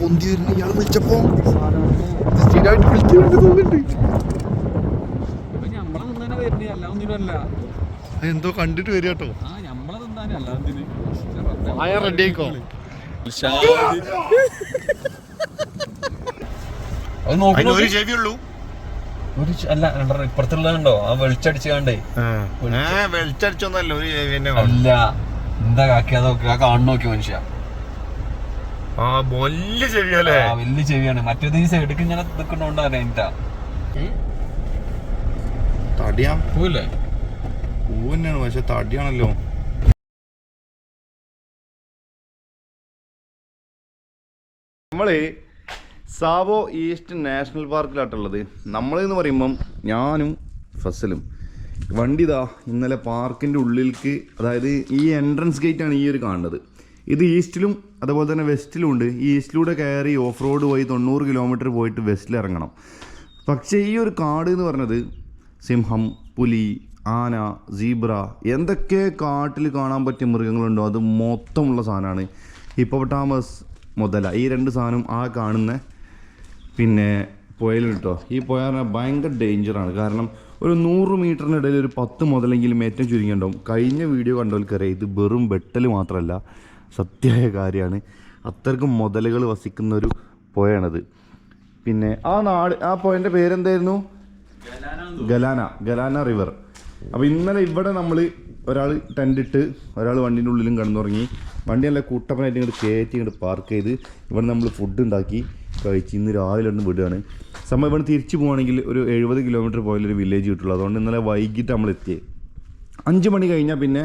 പൊന്തി വരുന്ന. ഇയാൾ വിളിച്ചപ്പോ സ്ഥിരമായിട്ട് വിളിക്കുന്നുണ്ട് തോന്നുന്നുണ്ട്. എന്തോ കണ്ടിട്ട് വരിക കേട്ടോ. ആയ റെഡി ആയിക്കോ. അത് നോക്കി ഒരു നോക്ക്. ചെവിയുള്ളൂ ഒരു അല്ല രണ്ടെണ്ണം ഇപ്പുറത്തുള്ളതുണ്ടോ ആ വെളിച്ചടിച്ച് കണ്ടേ. വെളിച്ചടിച്ചൊന്നല്ല ഒരു അല്ല എന്താ കാക്കിയാ നോക്കി. ആ കാണു നോക്കി മനുഷ്യ. ആ വലിയ ചെവിയല്ലേ? ആ വലിയ ചെവിയാണ്. മറ്റേത് ഈ സൈഡിക്ക് ഇങ്ങനെ നിൽക്കണോണ്ടാണ് എനിക്കാ. തടിയാ? പോയില്ലേ പൂ തന്നെയാണ് പക്ഷെ തടിയാണല്ലോ. നമ്മൾ സാവോ ഈസ്റ്റ് നാഷണൽ പാർക്കിലാട്ടുള്ളത് നമ്മളെന്ന് പറയുമ്പം ഞാനും ഫസലും. വണ്ടി ഇതാ ഇന്നലെ പാർക്കിന്റെ ഉള്ളിലേക്ക് അതായത് ഈ എൻട്രൻസ് ഗേറ്റ് ആണ് ഈ ഒരു കാണുന്നത്. ഇത് ഈസ്റ്റിലും അതുപോലെ തന്നെ വെസ്റ്റിലും ഉണ്ട്. ഈസ്റ്റിലൂടെ കയറി ഓഫ് റോഡ് പോയി തൊണ്ണൂറ് കിലോമീറ്റർ പോയിട്ട് വെസ്റ്റിൽ ഇറങ്ങണം. പക്ഷേ ഈ ഒരു കാട് എന്ന് പറഞ്ഞത് സിംഹം പുലി ആന സീബ്ര എന്തൊക്കെ കാട്ടിൽ കാണാൻ പറ്റിയ മൃഗങ്ങളുണ്ടോ അത് മൊത്തമുള്ള സാധനമാണ് ഹിപ്പോട്ടാമസ് മുതല. ഈ രണ്ട് സാധനം ആ കാണുന്ന പിന്നെ പുയൽ കേട്ടോ ഈ പുഴ പറഞ്ഞാൽ ഭയങ്കര ഡേഞ്ചറാണ് കാരണം ഒരു നൂറ് മീറ്ററിനിടയിൽ ഒരു പത്ത് മുതലെങ്കിലും ഏറ്റവും ചുരുങ്ങിയുണ്ടാവും കഴിഞ്ഞ വീഡിയോ കണ്ടവർക്കറിയാം ഇത് വെറും വെട്ടൽ മാത്രമല്ല സത്യമായ കാര്യമാണ്. അത്രക്കും മുതലുകൾ വസിക്കുന്ന ഒരു പുഴയാണത്. പിന്നെ ആ നാട് ആ പുഴന്റെ പേരെന്തായിരുന്നു? ഗലാന. ഗലാന റിവർ അപ്പോൾ ഇന്നലെ ഇവിടെ നമ്മൾ ഒരാൾ ടെന്റ് ഇട്ട് ഒരാൾ വണ്ടീന്റെ ഉള്ളിലും കിടന്നുറങ്ങി. വണ്ടി നല്ല കൂട്ടപ്പനായിട്ട് ഇങ്ങോട്ട് കയറ്റി ഇങ്ങോട്ട് പാർക്ക് ചെയ്ത് ഇവിടെ നമ്മൾ ഫുഡ് ഉണ്ടാക്കി. കഴിച്ച് ഇന്ന് രാവിലെ ഒന്ന് വിടുകയാണ്. സമയം ഇവിടെ തിരിച്ചു പോകുകയാണെങ്കിൽ ഒരു എഴുപത് കിലോമീറ്റർ പോയാലൊരു വില്ലേജ് കിട്ടുള്ളൂ. അതുകൊണ്ട് ഇന്നലെ വൈകിട്ട് നമ്മൾ എത്തിയത് അഞ്ച് മണി കഴിഞ്ഞാൽ പിന്നെ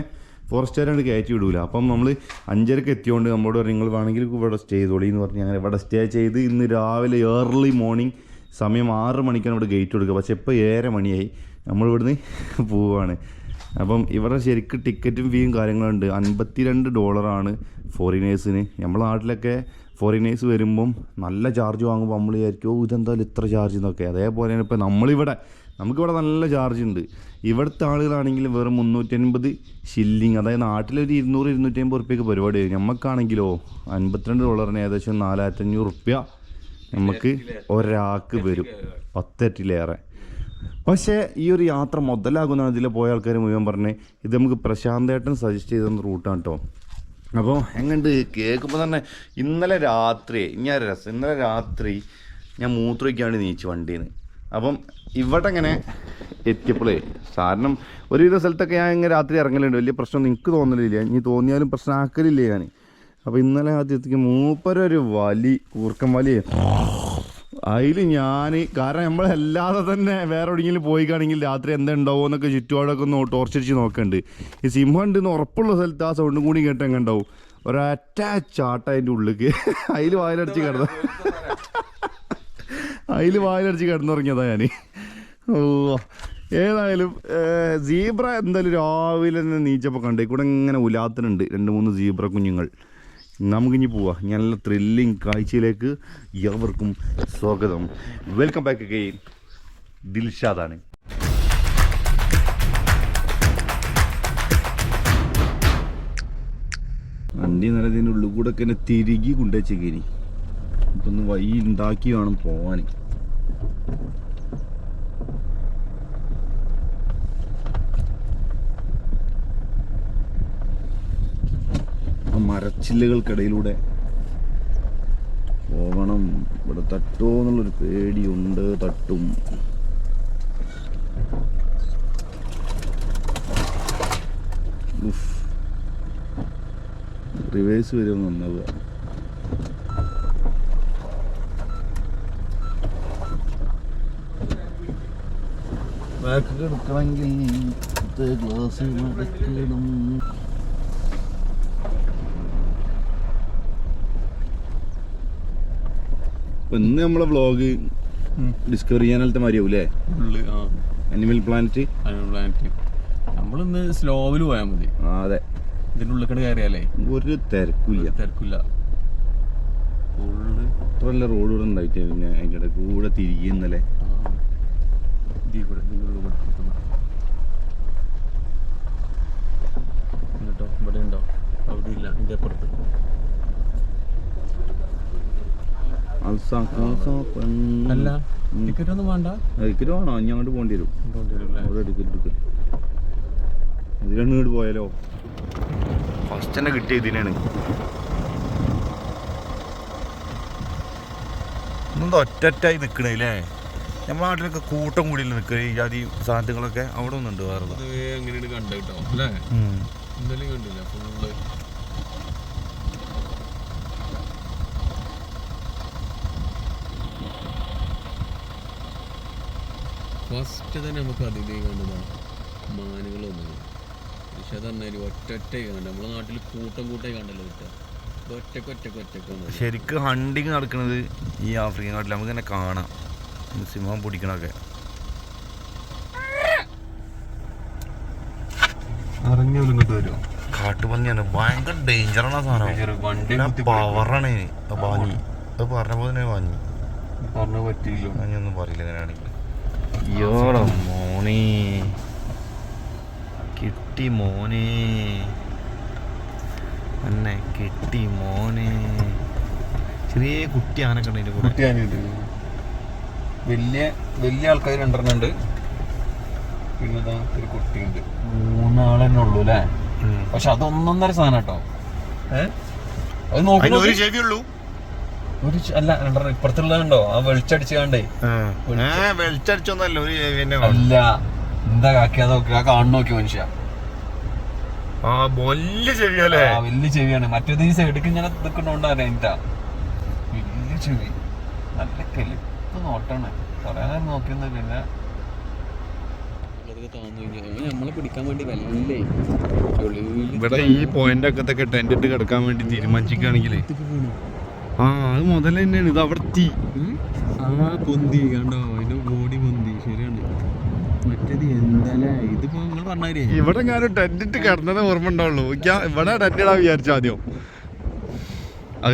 ഫോറസ്റ്റുകാരാണ് കയറ്റി വിടൂല. അപ്പം നമ്മൾ അഞ്ചരക്ക് എത്തിയോണ്ട് നമ്മളോട് പറഞ്ഞു നിങ്ങൾ വേണമെങ്കിൽ ഇവിടെ സ്റ്റേ ചെയ്തോളി എന്ന് പറഞ്ഞ് അങ്ങനെ ഇവിടെ സ്റ്റേ ചെയ്ത് ഇന്ന് രാവിലെ ഏർലി മോർണിംഗ് സമയം ആറ് മണിക്കാണ് ഇവിടെ ഗേറ്റ് കൊടുക്കുക. പക്ഷേ ഇപ്പോൾ ഏഴര മണിയായി. നമ്മൾ ഇവിടുന്ന് പോവുകയാണ് അപ്പം ഇവിടെ ശരിക്കും ടിക്കറ്റും ഫീയും കാര്യങ്ങളുണ്ട് അൻപത്തിരണ്ട് ഡോളറാണ് ഫോറിനേഴ്സിന് നമ്മളെ നാട്ടിലൊക്കെ ഫോറിനേഴ്സ് വരുമ്പം നല്ല ചാർജ് വാങ്ങുമ്പോൾ നമ്മൾ വിചാരിക്കും "ഓ, ഇതെന്തായാലും ഇത്ര ചാർജ് എന്നൊക്കെ അതേപോലെ തന്നെ ഇപ്പോൾ നമ്മളിവിടെ നമുക്കിവിടെ നല്ല ചാർജ് ഉണ്ട് ഇവിടുത്തെ ആളുകളാണെങ്കിൽ വെറും മുന്നൂറ്റൻപത് ഷില്ലിങ് അതായത് നാട്ടിലൊരു ഇരുന്നൂറ് ഇരുന്നൂറ്റി അമ്പത് റുപ്യക്ക് പരിപാടി വരും. നമുക്കാണെങ്കിലോ അൻപത്തിരണ്ട് ഡോളറിന് ഏകദേശം നാലായിരത്തി അഞ്ഞൂറ് റുപ്യ നമുക്ക് ഒരാൾക്ക് വരും. പത്തെട്ടിലേറെ. പക്ഷേ ഈ ഒരു യാത്ര മുതലാകുന്നതാണ് പോയ ആൾക്കാർ മുഴുവൻ പറഞ്ഞ്. ഇത് നമുക്ക് പ്രശാന്തേട്ടൻ സജസ്റ്റ് ചെയ്ത റൂട്ടാണ് കേട്ടോ അപ്പോൾ എങ്ങനെയുണ്ട് കേൾക്കുമ്പോൾ തന്നെ ഇന്നലെ രാത്രി ഞാൻ രസം ഇന്നലെ രാത്രി ഞാൻ മൂത്രയ്ക്കാണ്ട് നീച്ചു വണ്ടിയിൽ നിന്ന് അപ്പം ഇവിടെ ഇങ്ങനെ എത്തിയപ്പോഴേ കാരണം ഒരുവിധ സ്ഥലത്തൊക്കെ ഞാൻ ഇങ്ങനെ രാത്രി ഇറങ്ങലുണ്ട്. വലിയ പ്രശ്നം എനിക്ക് തോന്നലില്ല. ഇനി തോന്നിയാലും പ്രശ്നമാക്കലില്ല ഞാൻ അപ്പോൾ ഇന്നലെ ആദ്യത്തേക്ക് മൂപ്പരൊരു വലി കൂർക്കം വലി. അതിൽ ഞാൻ കാരണം നമ്മളല്ലാതെ തന്നെ വേറെ എവിടെയെങ്കിലും പോയി കാണെങ്കിൽ രാത്രി എന്താ ഉണ്ടാവുമോ എന്നൊക്കെ ചുറ്റുപാടൊക്കെ ഒന്ന് ടോർച്ചടിച്ച് നോക്കണ്ട്. ഈ സിംഹം ഉണ്ടെന്ന് ഉറപ്പുള്ള സ്ഥലത്ത് ആ സൗണ്ടും കൂടി കേട്ട് എങ്ങനെ ഉണ്ടാവും ഒരൊറ്റ ചാട്ട അതിന്റെ ഉള്ളിലേക്ക് അതിൽ വായിലടിച്ച് കിടന്ന അതിൽ വായിലടിച്ച് കിടന്നുറങ്ങിയതാ ഞാൻ ഓ ഏതായാലും സീബ്ര എന്തായാലും രാവിലെ തന്നെ നീച്ചപ്പോൾ കണ്ടേ. കൂടെ ഇങ്ങനെ ഉലാത്തനുണ്ട്. രണ്ട് മൂന്ന് സീബ്ര കുഞ്ഞുങ്ങൾ. നമുക്കിനി പോവാം. നല്ല ത്രില്ലിങ് കാഴ്ചയിലേക്ക് എവർക്കും സ്വാഗതം. വെൽക്കം ബാക്ക് അഗെയിൻ ദിൽഷാദാണ് വണ്ടി നല്ല ഇതിന്റെ ഉള്ളിൽ കൂടെ ഒക്കെ എന്നെ തിരികെ കൊണ്ടുവച്ചേക്കേനി ഇപ്പം ഒന്ന് ഉണ്ടാക്കി വേണം പോവാൻ. ആ മരച്ചില്ലകൾക്കിടയിലൂടെ. പോകണം. ഇവിടെ തട്ടുമോ എന്നുള്ളൊരു പേടിയുണ്ട്. തട്ടും. റിവേഴ്സ് വരും നന്നാവുക ബാക്ക് എടുക്കണമെങ്കിൽ ഗ്ലാസ് മടക്കിടും ഇന്ന് നമ്മളെ വ്ലോഗ് ഡിസ്കവർ ചെയ്യാനത്തെ മാതിരിയാവും അല്ലേ ഉള്ളു അനിമൽ പ്ലാനറ്റ് അനിമൽ പ്ലാനറ്റ് നമ്മളിന്ന് സ്ലോവിൽ പോയാൽ മതി. അതെ. ഇതിന്റെ ഉള്ളിൽ കൂടെ കയറിയാലേ? ഒരു തിരക്കില്ല. തിരക്കില്ല. അത്രല്ല നല്ല റോഡ് ഇവിടെ ഉണ്ടായിട്ട് പിന്നെ അതിന്റെ ഇടയ്ക്ക് കൂടെ തിരികെ ഇന്നലെ. ഇതിന്റെ ഉള്ളിൽ കൂടെ കുത്തുന്നു. എന്നിട്ടോ? അതിന്റെ അപ്പുറത്ത്. അല്ല ടിക്കറ്റ് ഒന്നും വേണ്ട. ടിക്കറ്റ് വേണോ? ഇനി അങ്ങോട്ട് പോകേണ്ടി വരും. അവിടെ ടിക്കറ്റ് ടിക്കറ്റ്. ഇതിലൊന്നും ഇങ്ങോട്ട് പോയാലോ? ഫസ്റ്റ് തന്നെ കിട്ടിയ ഇതിനാണ്. ഇന്നെന്താ ഒറ്ററ്റായി നിൽക്കണേ അല്ലേ? നമ്മുടെ നാട്ടിലൊക്കെ കൂട്ടം കൂടി നിൽക്കുക ഈ ജാതി സാധനങ്ങളൊക്കെ അവിടെ ഒന്നുണ്ട് വേറെ. കണ്ട കേട്ടോ അല്ലേ? കണ്ടില്ല ഫുള്ള് ഫസ്റ്റ് തന്നെ നമുക്ക് അതിഥി കണ്ടതാണ് മാനുകളൊന്നും പക്ഷെ അതന്നെ ഒറ്റ കണ്ട. നമ്മളെ നാട്ടിൽ കൂട്ടം കൂട്ടേ കണ്ടല്ലോ കിട്ടുക ഒറ്റയ്ക്ക് ഒറ്റയ്ക്ക് ഒറ്റയ്ക്ക് വന്നത് ശരിക്കും ഹണ്ടിങ് നടക്കുന്നത് ഈ ആഫ്രിക്കൻ നാട്ടിൽ നമുക്ക് തന്നെ കാണാം. സിംഹം പിടിക്കണൊക്കെ കാട്ടുപന്നിയാണ്. ഭയങ്കര ഡേഞ്ചറാണ് ആ സാധനം. പവറാണ് അത് വാങ്ങി അത് പറഞ്ഞപ്പോൾ തന്നെ വാങ്ങി പറഞ്ഞു പറ്റിയില്ല ഞാനൊന്നും പറയില്ല ഇങ്ങനെയാണെങ്കിൽ അയ്യോടാ മോനെ. കിട്ടി മോനെ. എന്നെ കിട്ടി മോനെ. ചെറിയ കുട്ടി ആനൊക്കെ ഉണ്ട് കൂടെ. കുട്ടിയാനിത് വലിയ വലിയ ആൾക്കാർ രണ്ടെണ്ണം ഉണ്ട്. പിന്നെ ഒരു കുട്ടിയുണ്ട് മൂന്നാളെന്നെ ഉള്ളൂ അല്ലേ? പക്ഷെ അതൊന്നൊന്നര സാധനം കേട്ടോ. ഏഹ് അത് നോക്കി ഒരു ചെവിയുള്ളൂ ഒരു അല്ല രണ്ടെണ്ണം ഇപ്പുറത്തുള്ളതുണ്ടോ ആ വെളിച്ചടിച്ച് കണ്ടേ. വെളിച്ചടിച്ചൊന്നല്ല ഒരു അല്ല എന്താ കാക്കി? അതൊക്കെ ആ കാണു നോക്കി മനുഷ്യ. ആ വലിയ ചെവിയല്ലേ? ആ വലിയ ചെവിയാണ്. മറ്റേത് ഈ സൈഡിക്ക് ഇങ്ങനെ നിൽക്കണോണ്ട് അറിയാം വലിയ ചെവി. നല്ല കെലിപ്പ് നോട്ടാണ്. കൊറേ നേരം നോക്കിയൊന്നും പിന്നെ. നമ്മളെ പിടിക്കാൻ വേണ്ടി വല്ലേ ഇവിടെ ഈ പോയിന്റ് ഒക്കെ ടെന്റ് ഇട്ട് കിടക്കാൻ വേണ്ടി തീരുമാനിച്ചിരിക്കുകയാണെങ്കിൽ ആ അത് മുതൽ തന്നെയാണ് ഇത് അവർത്തി ആ പൊന്തി. കണ്ടോ? അതിന്റെ ബോഡി പൊന്തി. ശരിയാണ്. മറ്റേത് എന്താലേ ഇതിപ്പോ നിങ്ങൾ പറഞ്ഞാലേ ഇവിടെ ഞാൻ ടെന്റ് ഇട്ട് കിടന്നതേ ഓർമ്മ ഉണ്ടാവുള്ളൂ. ഇവിടെ ടെന്റ് ഇടാൻ വിചാരിച്ചു ആദ്യം.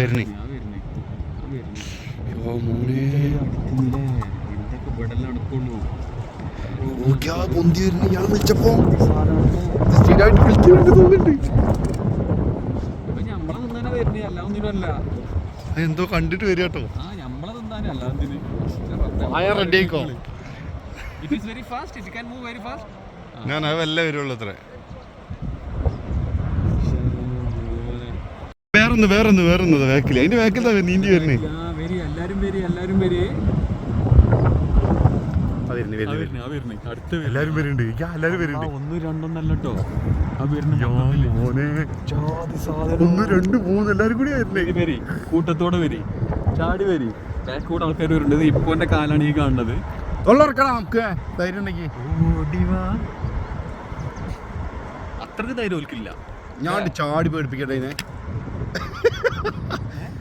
വരുന്നേ. ഞാൻ ഓ മോനെ. എന്തൊക്കെ ഇവിടെ നടക്കുള്ളൂ. നോക്കിയാ പൊന്തി വരുന്നു. ഞാൻ വിളിച്ചപ്പോ സ്ഥിരമായിട്ട് വിളിക്കുന്നുണ്ട് തോന്നുന്നുണ്ട്. ഇപ്പൊ ഞമ്മളെ തിന്നാനാ വരുന്നേ. അല്ല ഒന്നിനും അല്ല. അത് എന്തോ കണ്ടിട്ട് വരിക കേട്ടോ. റെഡി ആയിക്കോ it is very fast it can move very fast ഞാൻ അത് വല്ല വരുള്ളൂ അത്ര. വേറൊന്ന് വേറൊന്ന് വേറൊന്ന് വേക്കില്ല അതിന്റെ വേക്കിൽ തന്നെ നീന്തി വരുന്നേ? എല്ലാരും പേര് എല്ലാരും പേര് ആ വരുന്നേ ആ വരുന്നേ. വരുന്നേ ആ വരുന്നേ. അടുത്ത വരുന്നേ. എല്ലാരും വരുന്നുണ്ട്. എനിക്ക് എല്ലാരും ആ, വരുന്നുണ്ട്. ഒന്നും രണ്ടൊന്നല്ല ഒന്ന് രണ്ട് മൂന്ന് എല്ലാരും കൂടി വരി കൂട്ടത്തോടെ വരി. ചാടി വരി. കൂടെ ആൾക്കാർ വരുന്നുണ്ട് ഇപ്പൊ എന്റെ കാലാണ് ഈ കാണുന്നത്. തൊള്ളറക്കണം നമുക്ക്. ധൈര്യം ഉണ്ടെങ്കിൽ അത്രയ്ക്ക് ധൈര്യം ഓൽക്കില്ല. ഞാൻ ചാടി പേടിപ്പിക്കട്ടെ ഇതിനെ.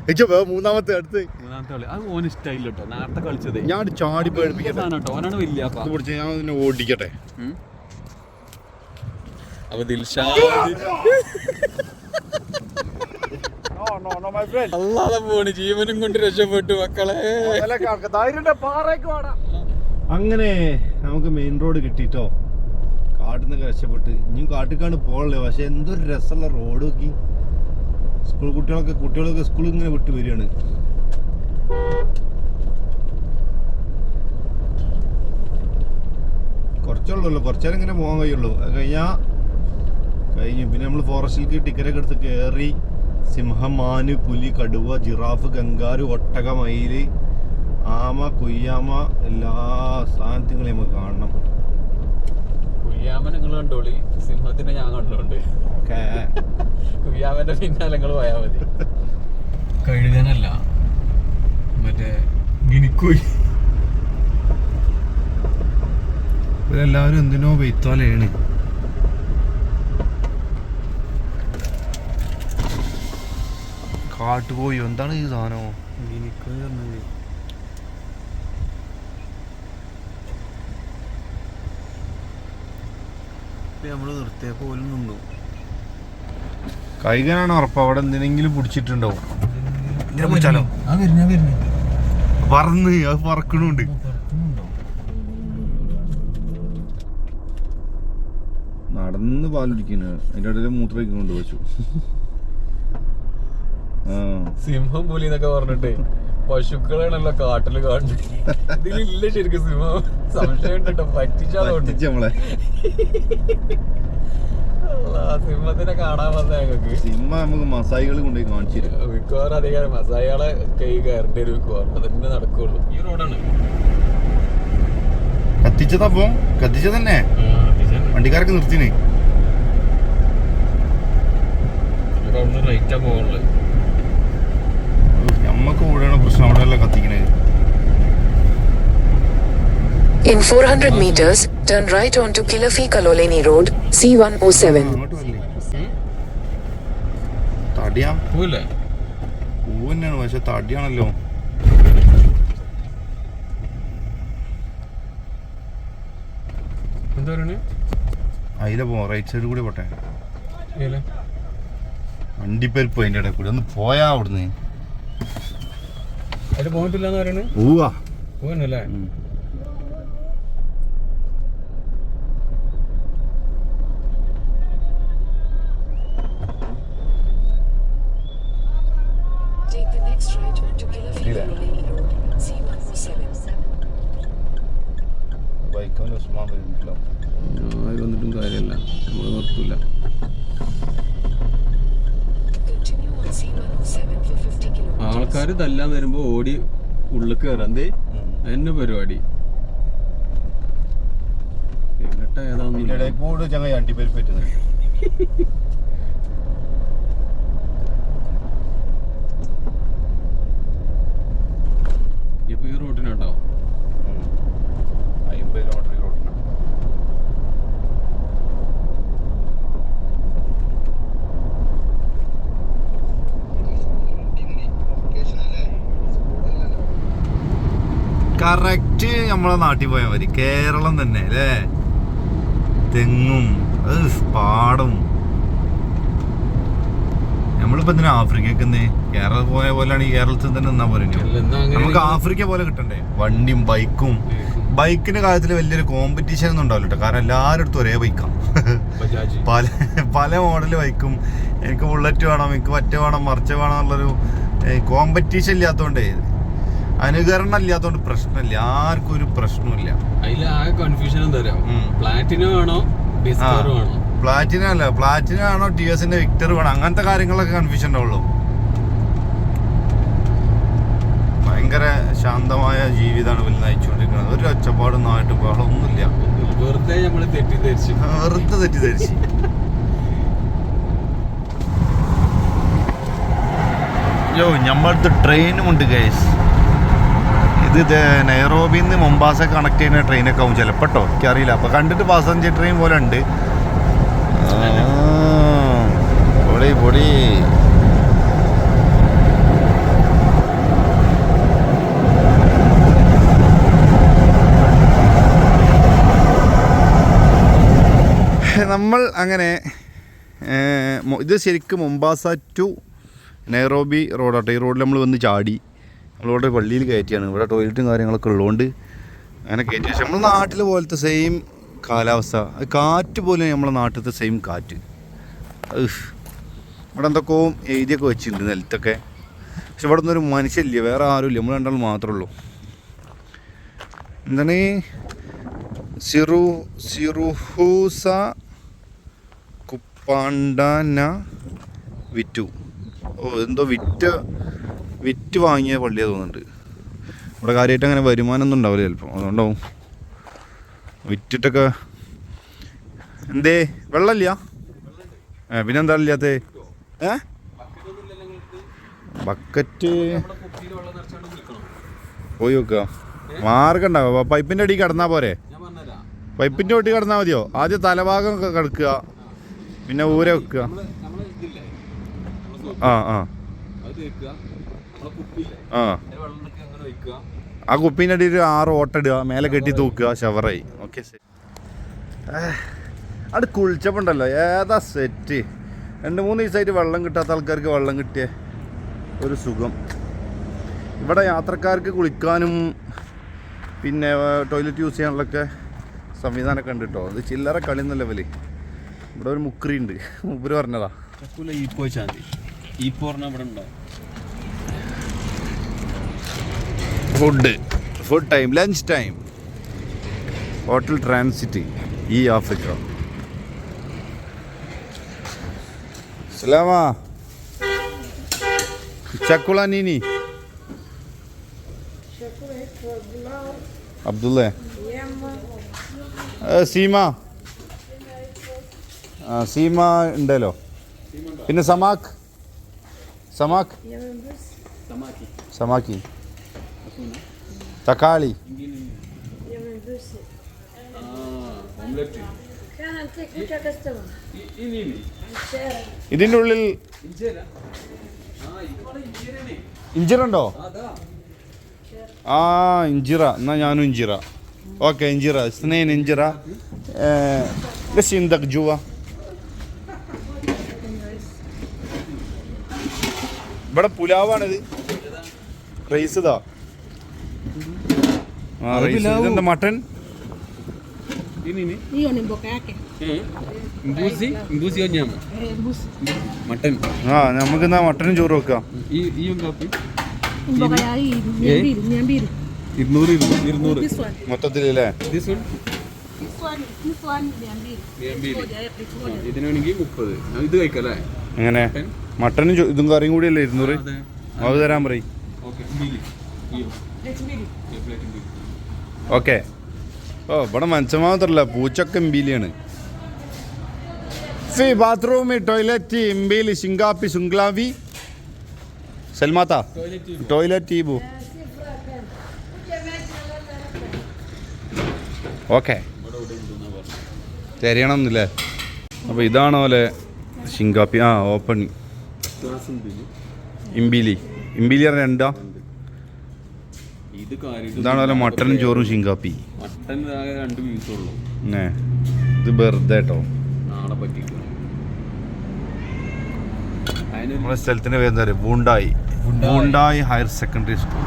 എനിക്ക് മൂന്നാമത്തെ അടുത്ത്. മൂന്നാമത്തെ കളി. അത് ഓൻ ഇഷ്ടായില്ല കേട്ടോ നേരത്തെ കളിച്ചതേ. ഞാൻ ചാടി പേടിപ്പിക്കട്ടെ. സാധനം കേട്ടോ ഓനാണ് വലിയ ഞാൻ ഓടിക്കട്ടെ. അപ്പൊ ദിൽഷാദ് അല്ലാതെ പോണ്. ജീവനും കൊണ്ട് രക്ഷപ്പെട്ടു മക്കളെ. അങ്ങനെ നമുക്ക് മെയിൻ റോഡ് കിട്ടിട്ടോ? കാട്ടിൽ നിന്ന് രക്ഷപ്പെട്ട്. ഇനി കാട്ടിക്കാണ് പോകണല്ലേ? പക്ഷെ എന്തൊരു രസമുള്ള റോഡ് നോക്കി. സ്കൂൾ കുട്ടികളൊക്കെ കുട്ടികളൊക്കെ സ്കൂളിൽ ഇങ്ങനെ വിട്ട് വരികയാണ്. കുറച്ചുള്ളൂ കുറച്ചേരം ഇങ്ങനെ പോകാൻ കഴിയുള്ളൂ. അത് കഴിഞ്ഞാൽ കഴിഞ്ഞു. പിന്നെ നമ്മൾ ഫോറസ്റ്റിലേക്ക് ടിക്കറ്റൊക്കെ എടുത്ത് കയറി സിംഹം മാന് പുലി കടുവ ജിറാഫ് കങ്കാരു ഒട്ടക മയിൽ ആമ കുയ്യാമ എല്ലാ സാധനത്തിങ്ങളെയും നമുക്ക് കാണണം. നിങ്ങൾ കണ്ടോളി. സിംഹത്തിനെ ഞാൻ കണ്ടോണ്ട്. കുയ്യാമന്റെ പിന്നാലെ നിങ്ങൾ പോയാ മതി. കഴുകാനല്ല. മറ്റേ ഗിനിക്കുയി ഇവരെല്ലാവരും എന്തിനോ വെയ്ത്തോലെയാണ് കാട്ടുപോയി എന്താണ് ഈ സാധനം? ഗിനിക്കുയി പറഞ്ഞത് നമ്മൾ നിർത്തിയ പോലും നിന്നു. കൈകനാണ് ഉറപ്പ്. അവിടെ എന്തിനെങ്കിലും പിടിച്ചിട്ടുണ്ടാവും. പിടിച്ചാലോ? വരുന്ന പറന്ന് അത് പറക്കണുണ്ട്. നടന്ന് പാലുടിക്കുന്നു അതിന്റെ ഇടയിൽ മൂത്രമൊഴിക്കുന്നുണ്ട് വെച്ചു. ആ. സിംഹം പുലി എന്നൊക്കെ പറഞ്ഞിട്ട് പശുക്കളാണല്ലോ കാട്ടിൽ കാണുന്നത്. ഇതിലില്ല ശരിക്കും സിംഹം. സംശയം ഉണ്ടോ പറ്റിച്ചാലോണ്ട് പറ്റിച്ച് സിംഹത്തിനെ കാണാൻ വന്ന ഞങ്ങൾക്ക് നമുക്ക് മസായികൾ കൊണ്ട് കാണിച്ചു തരും മിക്കവാറും അധികം മസായികളെ കൈ കയറേണ്ടി വരും മിക്കവാറും. അതന്നെ നടക്കുള്ളൂ. ഈ റോഡാണ്. കത്തിച്ചതപ്പോ കത്തിച്ചത് തന്നെ വണ്ടിക്കാരൊക്കെ നിർത്തിനെ. റൈറ്റാ പോകുള്ളത് നമ്മക്ക് കൂടെയാണ് പ്രശ്നം അവിടെ അല്ല കത്തിക്കണേ? In 400 meters, turn right onto Kilafi Kaloleni Road, C107. അങ്ങോട്ട് വരല്ലേ? തടിയാ? പോവില്ലേ? പൂ തന്നെയാണ് പക്ഷെ തടിയാണല്ലോ. എന്താ പറയണേ? അതിലെ പോ റൈറ്റ് സൈഡ് കൂടി പോട്ടെ. വണ്ടിപ്പരിപ്പ് അതിന്റെ ഇടയിൽ കൂടി. ഒന്ന് പോയാ അവിടുന്ന്. അതിൽ പോകത്തില്ല എന്ന് പറയണേ? പോവാ. പോകണല്ലേ Take the next right onto Kilafi Dile. Kaloleni Road, C107. ബൈക്കവന് Usman വരുന്നില്ല ആര് വന്നിട്ടും കാര്യമല്ല നമ്മൾ നിർത്തൂല Continue on C107 for 50 kilometers. ആൾക്കാർ തല്ലാൻ വരുമ്പോ ഓടി ഉള്ളിൽ കയറാം എന്തേ എന്നെ പരിപാടി. എങ്ങട്ടാ ഇടയിൽ കൂടെ ചങ്ങ വണ്ടിപ്പരിപ്പ് പറ്റുന്നത് ഇപ്പൊ ഈ റോഡിനുണ്ടാവും അമ്പത് കിലോമീറ്റർ റോഡിനാണ് കറക്റ്റ് നമ്മളെ നാട്ടിൽ പോയാൽ മതി. കേരളം തന്നെ അല്ലേ? തെങ്ങും പാടും. നമ്മളിപ്പോ എന്തിനാ ആഫ്രിക്കക്ക് കേരള പോയ പോലെയാണ് ഈ കേരളത്തിൽ തന്നെ നിന്നാ പോലെ നമുക്ക് ആഫ്രിക്ക പോലെ കിട്ടണ്ടേ? വണ്ടിയും ബൈക്കും. ബൈക്കിന്റെ കാര്യത്തിൽ വലിയൊരു കോമ്പറ്റീഷൻ ഒന്നും ഉണ്ടാവില്ല കേട്ടോ. കാരണം എല്ലാവരുടെ അടുത്തും ഒരേ ബൈക്കാണ് പല പല മോഡൽ ബൈക്കും. എനിക്ക് ബുള്ളറ്റ് വേണം എനിക്ക് പറ്റ വേണം മറിച്ച വേണം എന്നുള്ളൊരു കോമ്പറ്റീഷൻ ഇല്ലാത്തതുകൊണ്ടേ അനുകരണം ഇല്ലാത്തതുകൊണ്ട് പ്രശ്നമില്ല. ആർക്കും ഒരു പ്രശ്നമില്ല അതിൽ ആകെ കൺഫ്യൂഷൻ എന്താ പ്ലാറ്റിനം ആണോ വേണോ? പ്ലാറ്റിനം അല്ല. പ്ലാറ്റിനം ആണോ? ടി എസിന്റെ വിക്ടർ വേണം? അങ്ങനത്തെ കാര്യങ്ങളൊക്കെ കൺഫ്യൂഷൻ ഉണ്ടാവുള്ളൂ. ഭയങ്കര ശാന്തമായ ജീവിതമാണ് ഇവർ നയിച്ചുകൊണ്ടിരിക്കുന്നത്. ഒരു ഒച്ചപ്പാടും നാട്ടും ബഹളമൊന്നുമില്ല വെറുതെ നമ്മൾ തെറ്റിദ്ധരിച്ചു. വെറുതെ തെറ്റിദ്ധരിച്ചു. യോ നമ്മളടുത്ത് ട്രെയിനും ഉണ്ട് ഗൈസ് ഇത് നെയറോബിയിൽ നിന്ന് മുംബാസ കണക്ട് ചെയ്യുന്ന ട്രെയിനൊക്കെ ആവും ചിലപ്പോൾ കേട്ടോ എനിക്കറിയില്ല. അപ്പോൾ കണ്ടിട്ട് പാസഞ്ചർ ട്രെയിൻ പോലെ ഉണ്ട്. പൊടി പൊളി നമ്മൾ അങ്ങനെ ഇത് ശരിക്കും മുംബാസ ടു നെയ്റോബി റോഡാട്ടോ ഈ റോഡിൽ നമ്മൾ വന്ന് ചാടി. നമ്മളിവിടെ പള്ളിയിൽ കയറ്റിയാണ്. ഇവിടെ ടോയ്ലറ്റും കാര്യങ്ങളൊക്കെ ഉള്ളതുകൊണ്ട് അങ്ങനെ കയറ്റി പക്ഷെ നമ്മുടെ നാട്ടിൽ പോലത്തെ സെയിം കാലാവസ്ഥ. കാറ്റ് പോലെ നമ്മളെ നാട്ടിലത്തെ സെയിം കാറ്റ്. ഇവിടെ എന്തൊക്കെയോ എഴുതിയൊക്കെ വെച്ചിട്ടുണ്ട് നിലത്തൊക്കെ. പക്ഷെ ഇവിടെ ഒന്നും ഒരു മനുഷ്യല്ല വേറെ ആരും ഇല്ല നമ്മൾ രണ്ടാൾ മാത്രമേ ഉള്ളൂ. എന്താണ്? സിറു സിറുഹൂസ കുപ്പാണ്ടന വിറ്റു. ഓ എന്തോ വിറ്റ് വിറ്റ് വാങ്ങിയ പള്ളിയാ തോന്നുന്നുണ്ട്. ഇവിടെ കാര്യമായിട്ട് അങ്ങനെ വരുമാനമൊന്നും ഉണ്ടാവില്ല ചിലപ്പോൾ അതുകൊണ്ടാവും. വിറ്റിട്ടൊക്കെ എന്തേ? വെള്ളമില്ല? ഏ പിന്നെന്താ ഇല്ലാത്ത? ഏ? ബക്കറ്റ് പോയി വെക്കുക. മാർഗം ഉണ്ടാവുക. പൈപ്പിന്റെ അടി കിടന്നാൽ പോരെ? പൈപ്പിന്റെ ഒട്ടി കിടന്നാൽ മതിയോ? ആദ്യം തലഭാഗം കിടക്കുക. പിന്നെ ഊര വെക്കുക. ആ ആ അത് തേക്കുക നമ്മളെ കുപ്പിയില്ലേ ആ. ആ കുപ്പീന്റെ അടിയിൽ ആറ് ഓട്ടിടുക മേലെ കെട്ടി തൂക്കുക ഷവറായി ഓക്കെ അവിടെ കുളിച്ചപ്പുണ്ടല്ലോ. ഏതാ സെറ്റ് രണ്ട് മൂന്ന് ദിവസമായിട്ട് വെള്ളം കിട്ടാത്ത ആൾക്കാർക്ക് വെള്ളം കിട്ടിയ ഒരു സുഖം. ഇവിടെ യാത്രക്കാർക്ക് കുളിക്കാനും പിന്നെ ടോയ്ലറ്റ് യൂസ് ചെയ്യാനുള്ളൊക്കെ സംവിധാനമൊക്കെ ഉണ്ട് കേട്ടോ അത് ചില്ലറ കളി എന്ന ലെവൽ ഇവിടെ ഒരു മുക്രി ഉണ്ട്. മുപ്പര് പറഞ്ഞതാ. ഈ പോയി ചാന്തി ഈ പറഞ്ഞാൽ ഇവിടെ ഉണ്ടോ food food time lunch time hotel transit ഈ ആഫ്രിക്ക സലാമാ. ചക്കുള നീനി. അബ്ദുള്ള. സീമ. സീമ ഉണ്ടല്ലോ. പിന്നെ സമാക്ക് സമാക്ക് സമാക്കി സമാക്കി തക്കാളി. ഇതിന്റെ ഉള്ളിൽ ഇഞ്ചിറുണ്ടോ? ആ ഇഞ്ചിറ. എന്നാ ഞാനും ഇഞ്ചിറ. ഓക്കെ ഇഞ്ചിറ. സ്നേഹൻ ഇഞ്ചിറ. ലസിന്തക് ജുവ. ഇവിടെ പുലാവാണിത്. റൈസ് ഇതാ. മട്ടൺ? മട്ടൺ. ആ നമുക്ക് എന്നാ മട്ടണും ചോറ് വെക്കാം. ഇരുന്നൂറ് ഇരുന്നൂറ് മൊത്തത്തിലല്ലേ? ഇത് എങ്ങനെ? മട്ടണും ഇതും കറിയും കൂടിയല്ലേ ഇരുന്നൂറ്? അത്. തരാൻ പറയും. ഓക്കെ. ഓ ഇവിടെ മനുഷ്യൻ മാത്രല്ല പൂച്ചൊക്കെ ഇമ്പീലിയാണ്. ഫി ബാത്റൂം ടോയ്ലറ്റ് ഇമ്പീലി ശിങ്കാപ്പി ശുംഗ്ലാവി. സൽമാത്ത ടോയ്ലറ്റ് ഈബു ഓക്കെ. തിരയണമെന്നില്ലേ പറഞ്ഞു അപ്പോൾ ഇതാണ് പോലെ ശിങ്കാപ്പി. ആ ഓപ്പൺ ഇംബിലി ഇംബിലി ഇതിൽ. ഇമ്പീലി. ഇമ്പീലി പറഞ്ഞാൽ എന്താ? ഇത് ഇതാണ് പോലെ മട്ടനും ചോറും ശിങ്കാപ്പി മട്ടൻ രണ്ട് പീസേ ഉള്ളൂ. ഇത് വെറുതെ കേട്ടോ നാളെ പറ്റിക്കും? നമ്മുടെ സ്ഥലത്തിന്റെ പേര് എന്താ പറയുക വൂണ്ടായി വൂണ്ടായി. Higher secondary school.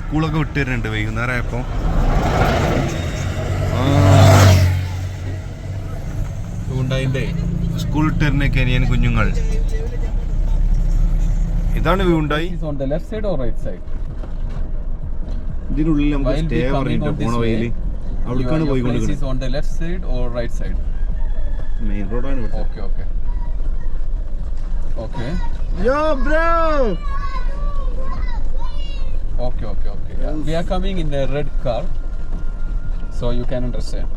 സ്കൂളൊക്കെ വിട്ടു വരുന്നുണ്ട് വൈകുന്നേരം ആയപ്പോൾ സ്കൂൾ വിട്ടു വരുന്ന കെനിയൻ കുഞ്ഞുങ്ങൾ. ഇതാണ് വ്യൂണ്ടായി left side or right side ഇതിനുള്ളിൽ നമുക്ക് സ്റ്റേ പറഞ്ഞിട്ട് പോണ വഴിയിൽ അവിടേക്കാണ് the left side or right side main റോഡാണ് okay okay okay yo bro okay, okay. Yeah. We are coming in a red car, so you can understand.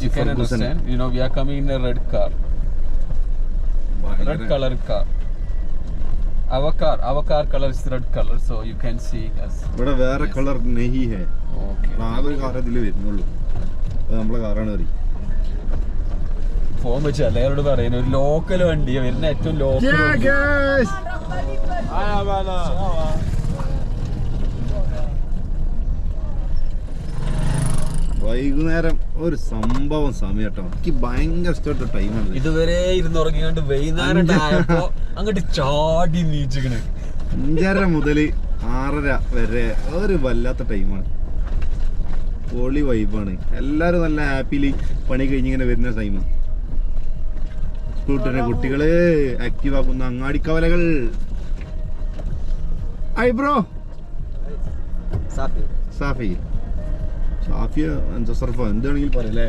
You can understand. You know, we are coming in a red car, red color car. Our car color is red color, so you can see us. ഇവിടെ വേറെ colour നെഹി ഹേ. Okay ആകെ car ഇതിൽ വരുന്നുള്ളൂ. അത് നമ്മളെ കാറാണ് കറി ഫോൺ വെച്ച് എല്ലാവരോട് പറയുന്നു ഒരു ലോക്കൽ വണ്ടി വരുന്ന ഏറ്റവും ലോക്കൽ വൈകുന്നേരം ഒരു സംഭവം സമയം കേട്ടോ. എനിക്ക് ഭയങ്കര ഇഷ്ടപ്പെട്ട ടൈമാണ് ഇതുവരെ ഇരുന്നുറങ്ങിയാണ്ട് വൈകുന്നേരം അങ്ങോട്ട് ചാടി നീച്ചിക്കണ്. അഞ്ചര മുതൽ ആറര വരെ ഒരു വല്ലാത്ത ടൈമാണ് പൊളി വൈബാണ് എല്ലാവരും നല്ല ഹാപ്പിയിൽ പണി കഴിഞ്ഞിങ്ങനെ വരുന്ന ടൈം സ്കൂട്ടിനെ കുട്ടികൾ ആക്റ്റീവ് ആക്കുന്ന അങ്ങാടിക്കവലകൾ ഐബ്രോ സാഫി. സാഫിയ ഷാഫിയ അഞ്ചസറഫ എന്താണെങ്കിൽ പറയല്ലേ?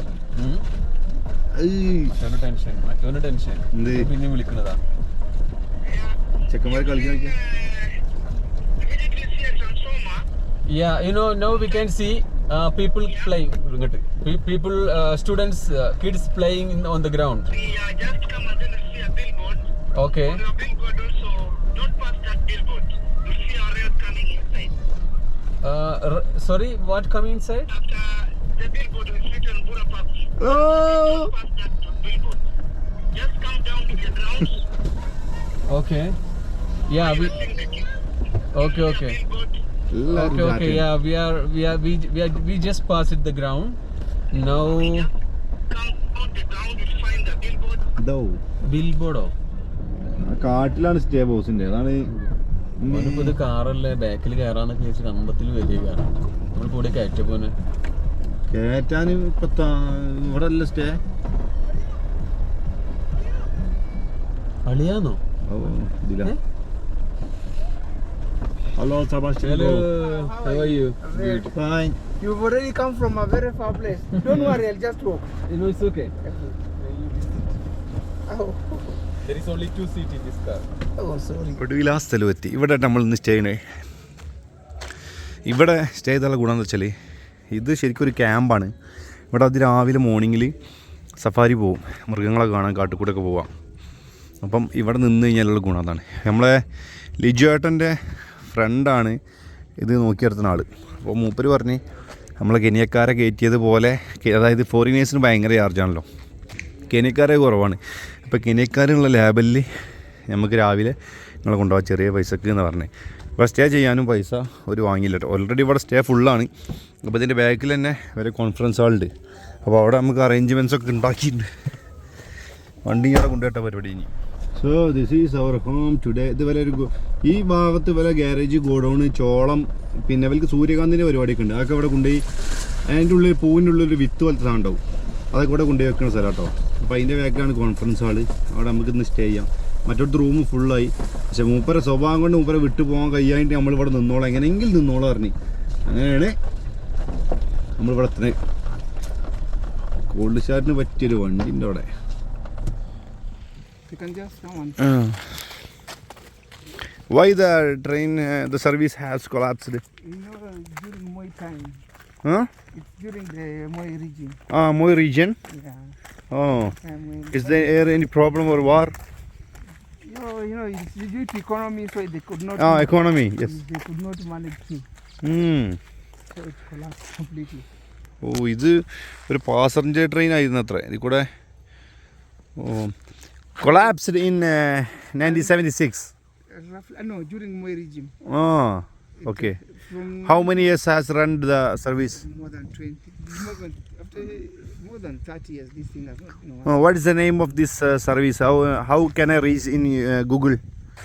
Students on the ground okay Uh, r- sorry, what coming inside? After the billboard is written Burapap, Oh! don't pass that billboard. Just come down to the ground. Okay. Yeah, we. sing the kids. Okay, See a okay. billboard. Okay, okay. Yeah, we are, we are, we, we are, we just passed the ground. Now, Come on the ground, you find the billboard. billboard. Oh കാട്ടിലാണ് stay ബോസിന്റെ അതാണ് പുതിയ കാറല്ലേ ബാക്കിൽ കയറാന്നൊക്കെ ചോദിച്ചു കമ്പത്തിൽ വലിയ കാറാണ് നമ്മൾ കൂടെ കയറ്റപ്പോനെ കയറ്റാൻ ഇപ്പൊ ഇവിടെ അല്ല സ്റ്റേ അളിയാന്നോ? ഹലോ സബാസ്റ്റോ There is only two seats in this car. oh. ഒടുവിൽ ആ സ്ഥലം എത്തി ഇവിടെ നമ്മൾ ഇന്ന് സ്റ്റേ ചെയ്യണേ. ഇവിടെ സ്റ്റേ ചെയ്തുള്ള ഗുണം എന്ന് വെച്ചാൽ ഇത് ശരിക്കും ഒരു ക്യാമ്പാണ് ഇവിടെ അത് രാവിലെ മോർണിംഗിൽ സഫാരി പോവും. മൃഗങ്ങളെ കാണാൻ കാട്ടുകൂടൊക്കെ പോവാം. അപ്പം ഇവിടെ നിന്ന് കഴിഞ്ഞാലുള്ള ഗുണം അതാണ്. നമ്മളെ ലിജു ഏട്ടന്റെ ഫ്രണ്ടാണ് ഇത് നോക്കിയെടുത്തുന്ന ആൾ അപ്പോൾ മൂപ്പര് പറഞ്ഞ് നമ്മളെ കെനിയക്കാരെ കയറ്റിയതുപോലെ അതായത് ഫോറിനേഴ്സിന് ഭയങ്കര ചാർജാണല്ലോ കെനിയക്കാരെ കുറവാണ്. അപ്പോൾ കെനിയക്കാരുള്ള ലാബലിൽ നമുക്ക് രാവിലെ നിങ്ങളെ കൊണ്ടുപോകാം ചെറിയ പൈസക്ക് എന്ന് പറഞ്ഞേ. ഇപ്പോൾ സ്റ്റേ ചെയ്യാനും പൈസ ഒരു വാങ്ങിയില്ല കേട്ടോ. ഓൾറെഡി ഇവിടെ സ്റ്റേ ഫുള്ളാണ് അപ്പോൾ ഇതിന്റെ ബാക്കിൽ തന്നെ ഒരു കോൺഫറൻസ് ഹാളുണ്ട് അപ്പോൾ അവിടെ നമുക്ക് അറേഞ്ച്മെന്റ്സ് ഒക്കെ ഉണ്ടാക്കിയിട്ടുണ്ട്. വണ്ടി അവിടെ കൊണ്ടുപോയിട്ട പരിപാടി ഇനി. So this is our home today ഇതുവരെ ഒരു ഈ ഭാഗത്ത് വരെ ഗ്യാരേജ് ഗോഡൗൺ ചോളം പിന്നെ അവർക്ക് സൂര്യകാന്തിന്റെ പരിപാടിയൊക്കെ ഉണ്ട്. അതൊക്കെ ഇവിടെ കൊണ്ടുപോയി അതിന്റെ ഉള്ളിൽ പൂവിന്റെ ഉള്ളിൽ ഒരു വിത്ത് പോലത്തെ സാധനം ഉണ്ടാവും. അതൊക്കെ ഇവിടെ കൊണ്ടുപോയി വെക്കുന്ന സ്ഥലം കേട്ടോ. അപ്പോൾ അതിന്റെ ബാക്കിലാണ് കോൺഫറൻസ് ഹാൾ അവിടെ നമുക്ക് ഇന്ന് സ്റ്റേ ചെയ്യാം മറ്റൊരു റൂം ഫുള്ളായി പക്ഷെ മൂപ്പരെ സ്വഭാവം കൊണ്ട് മൂപ്പരെ വിട്ടു പോകാൻ കഴിയായിട്ട് നമ്മളിവിടെ നിന്നോളാം എങ്ങനെയെങ്കിലും നിന്നോളാം പറഞ്ഞു അങ്ങനെയാണ് നമ്മളിവിടെ എത്തുന്നത് കോൾഡ് ഷാറ്റിന് പറ്റിയൊരു വണ്ടിന്റെ അവിടെ. Why the train, uh, the service has collapsed? No, during my time, Huh? it's during the Moy region. Ah, Moy region. Yeah. Oh, is there any problem or war? No, you know, it's due to economy, so they could not. Ah, economy. Yes. They could not manage to, Hmm. so it collapsed completely. ഓ ഇത് ഒരു passenger train ആയിരുന്നു അത്ര ഇതിൽ കൂടെ ഓ collapsed in nineteen seventy six Uh, uh, no, during my regime. Oh, okay. How many years has run the service? Service more than 20, more than, more than 30 years. This thing has not been oh, what is the name of this uh, service? How uh, how can I reach in uh, Google?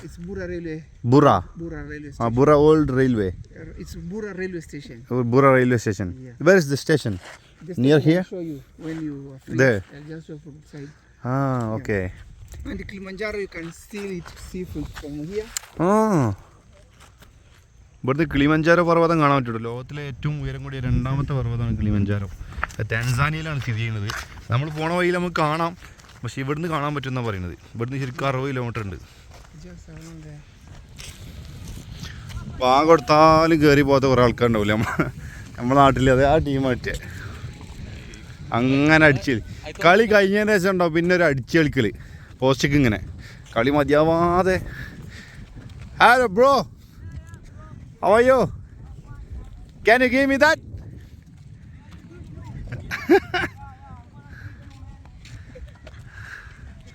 It's Bura Railway. Bura. Bura ah, Railway Uh, Station. Bura Old Railway. It's Bura Railway Station. Oh, Bura Railway Station. Yeah. Where is the station? The Near here? Show you when you are free. There. I'll just show from side. Ah, okay. And Kilimanjaro, you can see it, see from here. Oh, ഇവിടുത്തെ Kilimanjaro പർവതം കാണാൻ പറ്റുള്ളൂ ലോകത്തിലെ ഏറ്റവും ഉയരം കൂടിയ രണ്ടാമത്തെ പർവതമാണ് Kilimanjaro. ടാൻസാനിയയിലാണ് സ്ഥിതി ചെയ്യുന്നത്. നമ്മൾ പോണ വഴിയിൽ നമുക്ക് കാണാം. പക്ഷെ ഇവിടുന്ന് കാണാൻ പറ്റുമെന്നാണ് പറയുന്നത്. ഇവിടുന്ന് ശരിക്കും അറുപത് കിലോമീറ്റർ ഉണ്ട്. പാൻ കൊടുത്താലും കയറി പോകാത്ത കുറേ ആൾക്കാരുണ്ടാവില്ല? നമ്മൾ നമ്മുടെ നാട്ടിൽ അതെ ആ ടീം മറ്റേ അങ്ങനെ അടിച്ച് കളി. കഴിഞ്ഞതിന് ശേഷം ഉണ്ടാവും. പിന്നെ ഒരു അടിച്ച് കളിക്കൽ പോസ്റ്റിക്ക് ഇങ്ങനെ. കളി മതിയാവാതെ. Hello bro. അവയോ can you give me that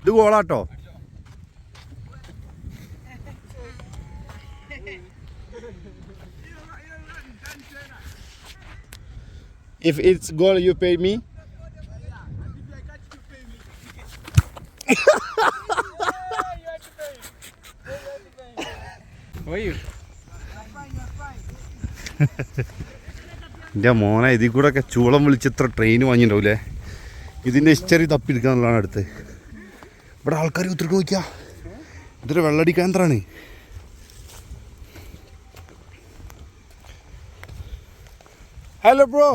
ഇത് ഗോളാട്ടോ If it's goal, you pay me. How are you? എന്റെ മോനെ ഇതിൽ കൂടെ ഒക്കെ ചൂളം വിളിച്ച് ഇത്ര ട്രെയിൻ വാങ്ങിയിട്ടുണ്ടാവില്ലേ ഇതിന്റെ ഹിസ്റ്ററി തപ്പിയെടുക്കാന്നുള്ളതാണ് അടുത്ത്. ഇവിടെ ആൾക്കാർ ഉത്തരക്ക് നോക്കിയാ. ഇതൊരു വെള്ളടി കേന്ദ്രമാണ് hello bro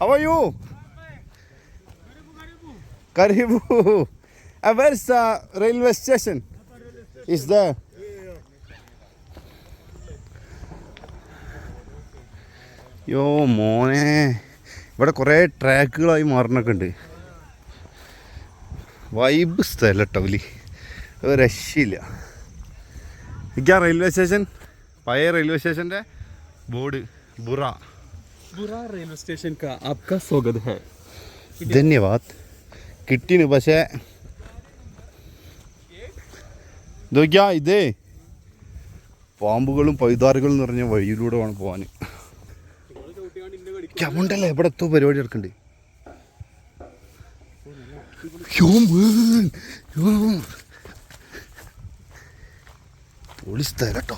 how are you കരീബു railway station is the yo മോനെ. ഇവിടെ കുറേ ട്രാക്കുകളായി മാറണൊക്കെ ഉണ്ട്. വൈബ് സ്ഥലം കേട്ടോ വലി രക്ഷയില്ല. എനിക്കാ റെയിൽവേ സ്റ്റേഷൻ? പഴയ റെയിൽവേ സ്റ്റേഷന്റെ board Bura. Bura railway station സ്വാഗത ധന്യവാദ്. കിട്ടിന് പക്ഷേ. നോക്കിയാ ഇതേ. പാമ്പുകളും പൈതാറുകളും നിറഞ്ഞ വഴിയിലൂടെ വേണം പോകാൻ ചമുണ്ടല്ലേ? ഇവിടെ എത്തോ പരിപാടി നടക്കണ്ട്. പോലീസ് തരട്ടോ.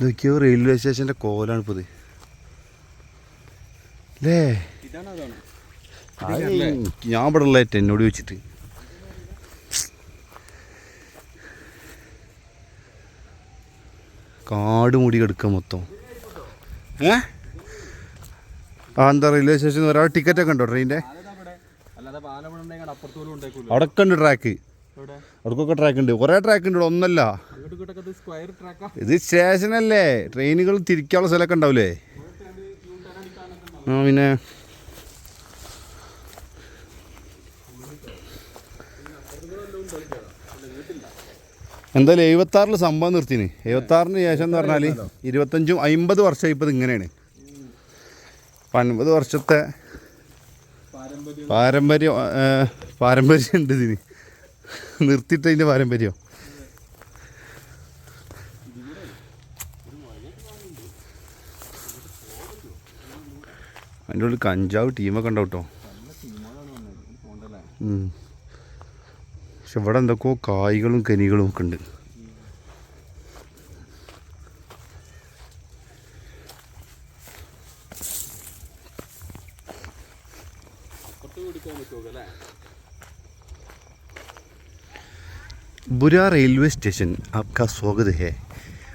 നോക്കിയോ റെയിൽവേ സ്റ്റേഷന്റെ കോലാണ് ഇപ്പോൾ ഇത് അല്ലേ ഞാൻ ഇവിടെ ഉള്ള എന്നോട് ചോദിച്ചിട്ട്. കാട് മൂടി കിടക്കുക മൊത്തം. ഏ? ആ എന്താ റെയിൽവേ സ്റ്റേഷനിൽ ഒരാൾ ടിക്കറ്റ് ഒക്കെ ഉണ്ടോ ട്രെയിനിന്റെ? അവിടെ ഒക്കെ ഉണ്ട് ട്രാക്ക് അവിടെ അവിടക്കൊക്കെ ട്രാക്ക് ഉണ്ട്. കുറേ ട്രാക്ക് ഉണ്ട് ഒന്നല്ല. ഇത് സ്റ്റേഷനല്ലേ ട്രെയിനുകൾ തിരിക്കാനുള്ള സ്ഥലമൊക്കെ ഉണ്ടാവില്ലേ? ആ പിന്നെ എന്തായാലും എഴുപത്താറിൽ സംഭവം നിർത്തിന്. എഴുപത്താറിന് ശേഷം എന്ന് പറഞ്ഞാൽ ഇരുപത്തഞ്ചും അമ്പത് വർഷം ഇപ്പോൾ ഇത് ഇങ്ങനെയാണ്. ഇപ്പം അൻപത് വർഷത്തെ പാരമ്പര്യം. പാരമ്പര്യം ഉണ്ട് ഇതിന്. നിർത്തിയിട്ടതിന്റെ പാരമ്പര്യം. അതിന്റെ ഉള്ളിൽ കഞ്ചാവ് ടീമൊക്കെ ഉണ്ടാവും കേട്ടോ. പക്ഷെ ഇവിടെ എന്തൊക്കെയോ കായ്കളും കനികളും ഒക്കെ ഉണ്ട്. ബുര റെയിൽവേ സ്റ്റേഷൻ അബ്ക സ്വാഗത് ഹേ.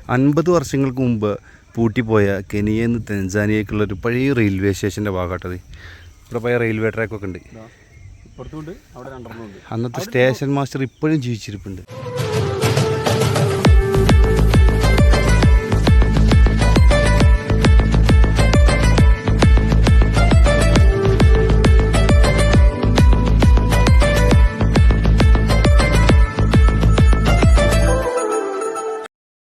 അൻപത് വർഷങ്ങൾക്ക് മുമ്പ് പൂട്ടിപ്പോയ കെനിയയിൽ നിന്ന് തെൻസാനിയക്കുള്ള ഒരു പഴയ റെയിൽവേ സ്റ്റേഷന്റെ ഭാഗമാട്ടത്. ഇവിടെ പഴയ റെയിൽവേ ട്രാക്കൊക്കെ ഉണ്ട്. അന്നത്തെ സ്റ്റേഷൻ മാസ്റ്റർ ഇപ്പോഴും ജീവിച്ചിരിപ്പുണ്ട്.